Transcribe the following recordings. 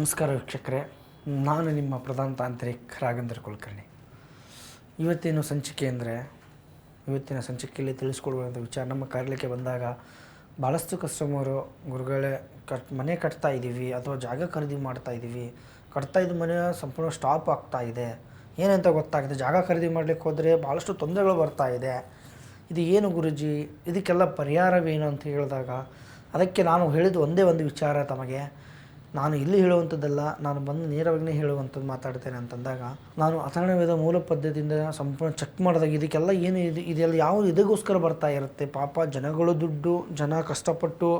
ನಮಸ್ಕಾರ ವೀಕ್ಷಕರೇ. ನಾನು ನಿಮ್ಮ ಪ್ರಧಾನ ತಾಂತ್ರಿಕ್ ರಾಘವೇಂದ್ರ ಕುಲಕರ್ಣಿ. ಇವತ್ತಿನ ಸಂಚಿಕೆ ಅಂದರೆ, ಇವತ್ತಿನ ಸಂಚಿಕೆಯಲ್ಲಿ ತಿಳಿಸ್ಕೊಡುವಂಥ ವಿಚಾರ. ನಮ್ಮ ಕಾರ್ಯಕ್ಕೆ ಬಂದಾಗ ಭಾಳಷ್ಟು ಕಸ್ಟಮರು ಗುರುಗಳೇ ಕಟ್ ಮನೆ ಕಟ್ತಾ ಇದ್ದೀವಿ ಅಥವಾ ಜಾಗ ಖರೀದಿ ಮಾಡ್ತಾ ಇದ್ದೀವಿ ಕಟ್ತಾ ಇದ್ದ ಮನೆ ಸಂಪೂರ್ಣ ಸ್ಟಾಪ್ ಆಗ್ತಾ ಇದೆ. ಏನಂತ ಗೊತ್ತಾಗಿದೆ ಜಾಗ ಖರೀದಿ ಮಾಡಲಿಕ್ಕೆ ಹೋದರೆ ಭಾಳಷ್ಟು ತೊಂದರೆಗಳು ಬರ್ತಾ ಇದೆ. ಇದು ಏನು ಗುರುಜಿ? ಇದಕ್ಕೆಲ್ಲ ಪರಿಹಾರವೇನು ಅಂತ ಹೇಳಿದಾಗ, ಅದಕ್ಕೆ ನಾನು ಹೇಳಿದ ಒಂದೇ ಒಂದು ವಿಚಾರ ತಮಗೆ. ನಾನು ಇಲ್ಲಿ ಹೇಳುವಂಥದ್ದಲ್ಲ, ನಾನು ಬಂದು ನೇರವಾಗಿಯೇ ಹೇಳುವಂಥದ್ದು ಮಾತಾಡ್ತೇನೆ ಅಂತಂದಾಗ, ನಾನು ಅಥರ್ಣವೇದ ಮೂಲ ಪದ್ಧತಿಯಿಂದ ಸಂಪೂರ್ಣ ಚೆಕ್ ಮಾಡಿದಾಗ ಇದಕ್ಕೆಲ್ಲ ಏನು ಇದು, ಇದೆಲ್ಲ ಯಾವ ಇದಕ್ಕೋಸ್ಕರ ಬರ್ತಾ ಇರುತ್ತೆ? ಪಾಪ ಜನಗಳು ದುಡ್ಡು, ಜನ ಕಷ್ಟಪಟ್ಟು,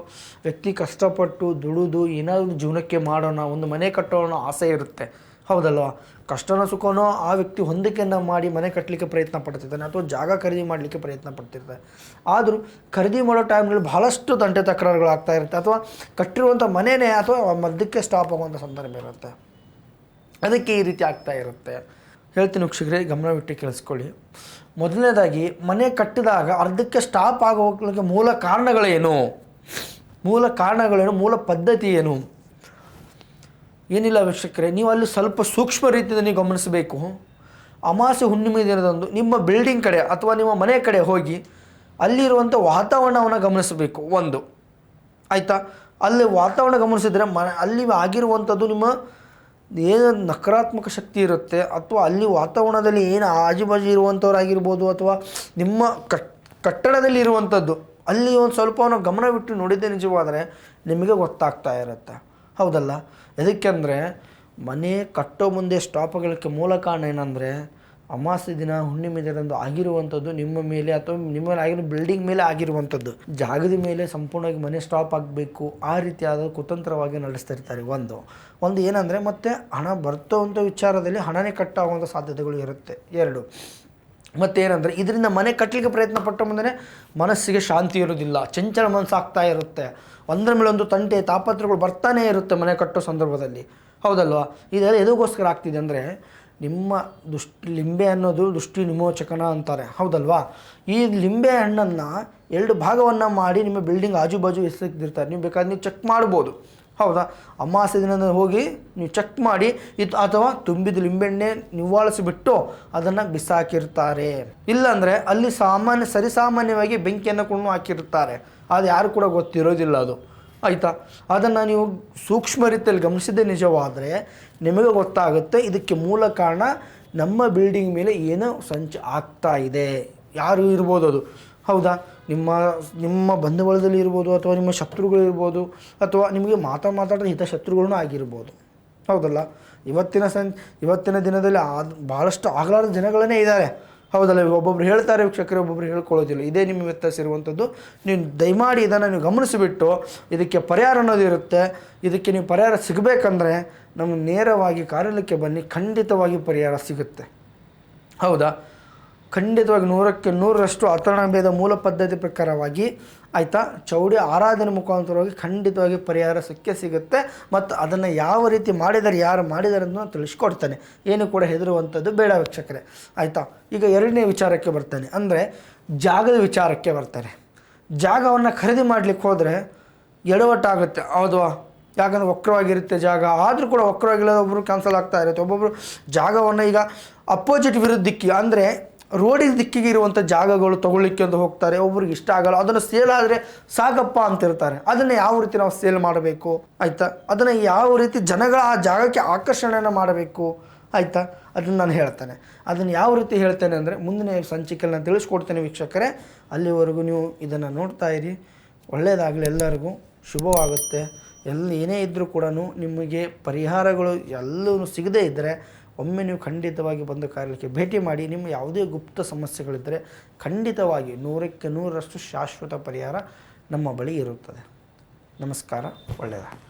ವ್ಯಕ್ತಿ ಕಷ್ಟಪಟ್ಟು ದುಡಿದು ಏನಾದರೂ ಜೀವನಕ್ಕೆ ಮಾಡೋಣ, ಒಂದು ಮನೆ ಕಟ್ಟೋಣ ಆಸೆ ಇರುತ್ತೆ. ಹೌದಲ್ವಾ? ಕಷ್ಟನೋ ಸುಖನೋ ಆ ವ್ಯಕ್ತಿ ಹೊಂದಿಕೆಯನ್ನು ಮಾಡಿ ಮನೆ ಕಟ್ಟಲಿಕ್ಕೆ ಪ್ರಯತ್ನ ಪಡ್ತಿದ್ದಾನೆ ಅಥವಾ ಜಾಗ ಖರೀದಿ ಮಾಡಲಿಕ್ಕೆ ಪ್ರಯತ್ನ ಪಡ್ತಿರ್ತಾನೆ. ಆದರೂ ಖರೀದಿ ಮಾಡೋ ಟೈಮ್ನಲ್ಲಿ ಬಹಳಷ್ಟು ತಂಟೆ ತಕರಾರುಗಳು ಆಗ್ತಾ ಇರುತ್ತೆ ಅಥವಾ ಕಟ್ಟಿರುವಂಥ ಮನೆಯೇ ಅಥವಾ ಮಧ್ಯಕ್ಕೆ ಸ್ಟಾಪ್ ಆಗುವಂಥ ಸಂದರ್ಭ ಇರುತ್ತೆ. ಅದಕ್ಕೆ ಈ ರೀತಿ ಆಗ್ತಾ ಇರುತ್ತೆ. ಹೇಳ್ತೀನಿ ವೀಕ್ಷಕರೇ ಗಮನವಿಟ್ಟು ಕೇಳಿಸ್ಕೊಳ್ಳಿ. ಮೊದಲನೇದಾಗಿ, ಮನೆ ಕಟ್ಟಿದಾಗ ಅರ್ಧಕ್ಕೆ ಸ್ಟಾಪ್ ಆಗೋಕ್ಕೆ ಮೂಲ ಕಾರಣಗಳೇನು? ಮೂಲ ಕಾರಣಗಳೇನು? ಮೂಲ ಪದ್ಧತಿ ಏನು? ಏನಿಲ್ಲ ವೀಕ್ಷಕರೇ, ನೀವು ಅಲ್ಲಿ ಸ್ವಲ್ಪ ಸೂಕ್ಷ್ಮ ರೀತಿಯಲ್ಲಿ ಗಮನಿಸಬೇಕು. ಅಮಾಸೆ ಹುಣ್ಣಿಮೆ ದಿನದಂದು ನಿಮ್ಮ ಬಿಲ್ಡಿಂಗ್ ಕಡೆ ಅಥವಾ ನಿಮ್ಮ ಮನೆ ಕಡೆ ಹೋಗಿ ಅಲ್ಲಿರುವಂಥ ವಾತಾವರಣವನ್ನು ಗಮನಿಸಬೇಕು, ಒಂದು. ಆಯಿತಾ? ಅಲ್ಲಿ ವಾತಾವರಣ ಗಮನಿಸಿದರೆ ಮ, ಅಲ್ಲಿ ಆಗಿರುವಂಥದ್ದು ನಿಮ್ಮ ಏನು ನಕಾರಾತ್ಮಕ ಶಕ್ತಿ ಇರುತ್ತೆ ಅಥವಾ ಅಲ್ಲಿ ವಾತಾವರಣದಲ್ಲಿ ಏನು ಆಜುಬಾಜು ಇರುವಂಥವ್ರಾಗಿರ್ಬೋದು ಅಥವಾ ನಿಮ್ಮ ಕಟ್, ಕಟ್ಟಡದಲ್ಲಿ ಇರುವಂಥದ್ದು, ಅಲ್ಲಿ ಒಂದು ಸ್ವಲ್ಪವನ್ನು ಗಮನವಿಟ್ಟು ನೋಡಿದ್ದೆ ನಿಜವಾದರೆ ನಿಮಗೆ ಗೊತ್ತಾಗ್ತಾ ಇರುತ್ತೆ. ಹೌದಲ್ಲ? ಎದಕ್ಕೆಂದರೆ ಮನೆ ಕಟ್ಟೋ ಮುಂದೆ ಸ್ಟಾಪ್ ಆಗಲಿಕ್ಕೆ ಮೂಲ ಕಾರಣ ಏನಂದರೆ ಅಮಾವಾಸ್ಯೆ ದಿನ ಹುಣ್ಣಿಮೆ ದಿನದಂದು ಆಗಿರುವಂಥದ್ದು ನಿಮ್ಮ ಮೇಲೆ ಅಥವಾ ನಿಮ್ಮ ಮೇಲೆ ಆಗಿರೋ ಬಿಲ್ಡಿಂಗ್ ಮೇಲೆ ಆಗಿರುವಂಥದ್ದು. ಜಾಗದ ಮೇಲೆ ಸಂಪೂರ್ಣವಾಗಿ ಮನೆ ಸ್ಟಾಪ್ ಆಗಬೇಕು. ಆ ರೀತಿಯಾದ ಕುತಂತ್ರವಾಗಿ ನಡೆಸ್ತಿರ್ತಾರೆ ಒಂದು. ಒಂದು ಏನಂದರೆ ಮತ್ತೆ ಹಣ ಬರ್ತೋ ಅಂಥ ವಿಚಾರದಲ್ಲಿ ಹಣನೇ ಕಟ್ಟಾಗುವಂಥ ಸಾಧ್ಯತೆಗಳು ಇರುತ್ತೆ. ಎರಡು ಮತ್ತೇನಂದರೆ ಇದರಿಂದ ಮನೆ ಕಟ್ಟಲಿಕ್ಕೆ ಪ್ರಯತ್ನ ಪಟ್ಟ ಮುಂದೆ ಮನಸ್ಸಿಗೆ ಶಾಂತಿ ಇರೋದಿಲ್ಲ ಚಂಚಲ ಮನಸ್ಸಾಗ್ತಾ ಇರುತ್ತೆ. ಒಂದರ ಮೇಲೆ ಒಂದು ತಂಟೆ, ತಾಪತ್ರಗಳು ಬರ್ತಾನೇ ಇರುತ್ತೆ ಮನೆ ಕಟ್ಟೋ ಸಂದರ್ಭದಲ್ಲಿ. ಹೌದಲ್ವಾ? ಇದೆಲ್ಲ ಎದಕ್ಕೋಸ್ಕರ ಆಗ್ತಿದೆ ಅಂದರೆ ನಿಮ್ಮ ದುಷ್ಟಿ, ಲಿಂಬೆ ಅನ್ನೋದು ದುಷ್ಟಿ ನಿಮೋಚಕನ ಅಂತಾರೆ. ಹೌದಲ್ವಾ? ಈ ಲಿಂಬೆ ಹಣ್ಣನ್ನು ಎರಡು ಭಾಗವನ್ನು ಮಾಡಿ ನಿಮ್ಮ ಬಿಲ್ಡಿಂಗ್ ಆಜುಬಾಜು ಎಸೆದಿರ್ತಾರೆ. ನೀವು ಬೇಕಾದ್ರೆ ನೀವು ಚೆಕ್ ಮಾಡ್ಬೋದು. ಹೌದಾ? ಅಮಾಸೆ ದಿನ ಹೋಗಿ ನೀವು ಚೆಕ್ ಮಾಡಿ, ಇದು ಅಥವಾ ತುಂಬಿದ ಲಿಂಬೆಣ್ಣೆ ನಿವಾಳಿಸಿಬಿಟ್ಟು ಅದನ್ನು ಬಿಸಾಕಿರ್ತಾರೆ. ಇಲ್ಲಾಂದರೆ ಅಲ್ಲಿ ಸಾಮಾನ್ಯ, ಸರಿಸಾಮಾನ್ಯವಾಗಿ ಬೆಂಕಿಯನ್ನು ಕೊಂಡು ಹಾಕಿರ್ತಾರೆ. ಅದು ಯಾರು ಕೂಡ ಗೊತ್ತಿರೋದಿಲ್ಲ ಅದು. ಆಯಿತಾ? ಅದನ್ನು ನೀವು ಸೂಕ್ಷ್ಮ ರೀತಿಯಲ್ಲಿ ಗಮನಿಸಿದ್ದೇ ನಿಜವಾದರೆ ನಿಮಗೆ ಗೊತ್ತಾಗುತ್ತೆ ಇದಕ್ಕೆ ಮೂಲ ಕಾರಣ ನಮ್ಮ ಬಿಲ್ಡಿಂಗ್ ಮೇಲೆ ಏನೋ ಸಂಚು ಆಗ್ತಾ ಇದೆ. ಯಾರು ಇರ್ಬೋದು ಅದು. ಹೌದಾ? ನಿಮ್ಮ ನಿಮ್ಮ ಬಂಧುಬಳದಲ್ಲಿ ಇರ್ಬೋದು ಅಥವಾ ನಿಮ್ಮ ಶತ್ರುಗಳು ಇರ್ಬೋದು ಅಥವಾ ನಿಮಗೆ ಮಾತಾ ಮಾತಾಡಿದ ಶತ್ರುಗಳನ್ನೂ ಆಗಿರ್ಬೋದು. ಹೌದಲ್ಲ? ಇವತ್ತಿನ ಸಂ, ಇವತ್ತಿನ ದಿನದಲ್ಲಿ ಆದ ಭಾಳಷ್ಟು ಆಗಲಾರದ ಜನಗಳನ್ನೇ ಇದ್ದಾರೆ. ಹೌದಲ್ಲ? ಒಬ್ಬೊಬ್ರು ಹೇಳ್ತಾರೆ, ವೀಕ್ಷಕರು, ಒಬ್ಬೊಬ್ರು ಹೇಳ್ಕೊಳ್ಳೋದಿಲ್ಲ. ಇದೇ ನಿಮ್ಮ ವ್ಯತ್ಯಾಸ ಇರುವಂಥದ್ದು ನೀವು ದಯಮಾಡಿ ಇದನ್ನು ನೀವು ಗಮನಿಸಿಬಿಟ್ಟು ಇದಕ್ಕೆ ಪರಿಹಾರ ಅನ್ನೋದು ಇರುತ್ತೆ. ಇದಕ್ಕೆ ನೀವು ಪರಿಹಾರ ಸಿಗಬೇಕಂದ್ರೆ ನಮ್ಮ ನೇರವಾಗಿ ಕಾರ್ಯಾಲಯಕ್ಕೆ ಬನ್ನಿ. ಖಂಡಿತವಾಗಿ ಪರಿಹಾರ ಸಿಗುತ್ತೆ. ಹೌದಾ? ಖಂಡಿತವಾಗಿ ನೂರಕ್ಕೆ ನೂರರಷ್ಟು ಅಥರ್ಣ ಭೇದ ಮೂಲ ಪದ್ಧತಿ ಪ್ರಕಾರವಾಗಿ ಆಯಿತಾ? ಚೌಡಿ ಆರಾಧನೆ ಮುಖಾಂತರವಾಗಿ ಖಂಡಿತವಾಗಿ ಪರಿಹಾರ ಸಿಕ್ಕೇ ಸಿಗುತ್ತೆ. ಮತ್ತು ಅದನ್ನು ಯಾವ ರೀತಿ ಮಾಡಿದರೆ ಯಾರು ಮಾಡಿದ್ದಾರೆ ಅಂತ ತಿಳಿಸ್ಕೊಡ್ತಾನೆ. ಏನು ಕೂಡ ಹೆದರುವಂಥದ್ದು ಬೇಡ ವೀಕ್ಷಕರೇ. ಆಯಿತಾ? ಈಗ ಎರಡನೇ ವಿಚಾರಕ್ಕೆ ಬರ್ತಾನೆ. ಅಂದರೆ ಜಾಗದ ವಿಚಾರಕ್ಕೆ ಬರ್ತಾನೆ. ಜಾಗವನ್ನು ಖರೀದಿ ಮಾಡಲಿಕ್ಕೆ ಹೋದರೆ ಎಡವಟ್ಟಾಗುತ್ತೆ. ಹೌದು. ಯಾಕಂದರೆ ವಕ್ರವಾಗಿರುತ್ತೆ ಜಾಗ. ಆದರೂ ಕೂಡ ವಕ್ರವಾಗಿಲ್ಲದ ಒಬ್ಬರು ಕ್ಯಾನ್ಸಲ್ ಆಗ್ತಾ ಇರುತ್ತೆ. ಒಬ್ಬೊಬ್ಬರು ಜಾಗವನ್ನು ಈಗ ಅಪೋಸಿಟ್ ವಿರುದ್ಧಕ್ಕೆ, ಅಂದರೆ ರೋಡಿನ ದಿಕ್ಕಿಗೆ ಇರುವಂಥ ಜಾಗಗಳು ತೊಗೊಳ್ಳಿಕ್ಕೆ ಅಂತ ಹೋಗ್ತಾರೆ, ಒಬ್ರಿಗೆ ಇಷ್ಟ ಆಗಲ್ಲ, ಅದನ್ನು ಸೇಲ್ ಆದರೆ ಸಾಕಪ್ಪ ಅಂತಿರ್ತಾರೆ. ಅದನ್ನು ಯಾವ ರೀತಿ ನಾವು ಸೇಲ್ ಮಾಡಬೇಕು? ಆಯಿತಾ? ಅದನ್ನು ಯಾವ ರೀತಿ ಜನಗಳ ಆ ಜಾಗಕ್ಕೆ ಆಕರ್ಷಣೆಯನ್ನು ಮಾಡಬೇಕು? ಆಯಿತಾ? ಅದನ್ನು ನಾನು ಹೇಳ್ತೇನೆ. ಅದನ್ನು ಯಾವ ರೀತಿ ಹೇಳ್ತೇನೆ ಅಂದರೆ, ಮುಂದಿನ ಸಂಚಿಕೆಯಲ್ಲಿ ನಾನು ತಿಳಿಸ್ಕೊಡ್ತೇನೆ ವೀಕ್ಷಕರೇ. ಅಲ್ಲಿವರೆಗೂ ನೀವು ಇದನ್ನು ನೋಡ್ತಾ ಇರಿ. ಒಳ್ಳೆಯದಾಗಲಿ ಎಲ್ಲರಿಗೂ. ಶುಭವಾಗುತ್ತೆ. ಎಲ್ಲಿ ಏನೇ ಇದ್ದರೂ ಕೂಡ ನಿಮಗೆ ಪರಿಹಾರಗಳು ಎಲ್ಲವೂ ಸಿಗದೇ ಇದ್ದರೆ ಒಮ್ಮೆ ನೀವು ಖಂಡಿತವಾಗಿ ಬಂದು ಕಾರ್ಯಕ್ಕೆ ಭೇಟಿ ಮಾಡಿ, ನಿಮ್ಮ ಯಾವುದೇ ಗುಪ್ತ ಸಮಸ್ಯೆಗಳಿದ್ದರೆ ಖಂಡಿತವಾಗಿ ನೂರಕ್ಕೆ ನೂರರಷ್ಟು ಶಾಶ್ವತ ಪರಿಹಾರ ನಮ್ಮ ಬಳಿ ಇರುತ್ತದೆ. ನಮಸ್ಕಾರ, ಒಳ್ಳೆಯದಾಗಲಿ.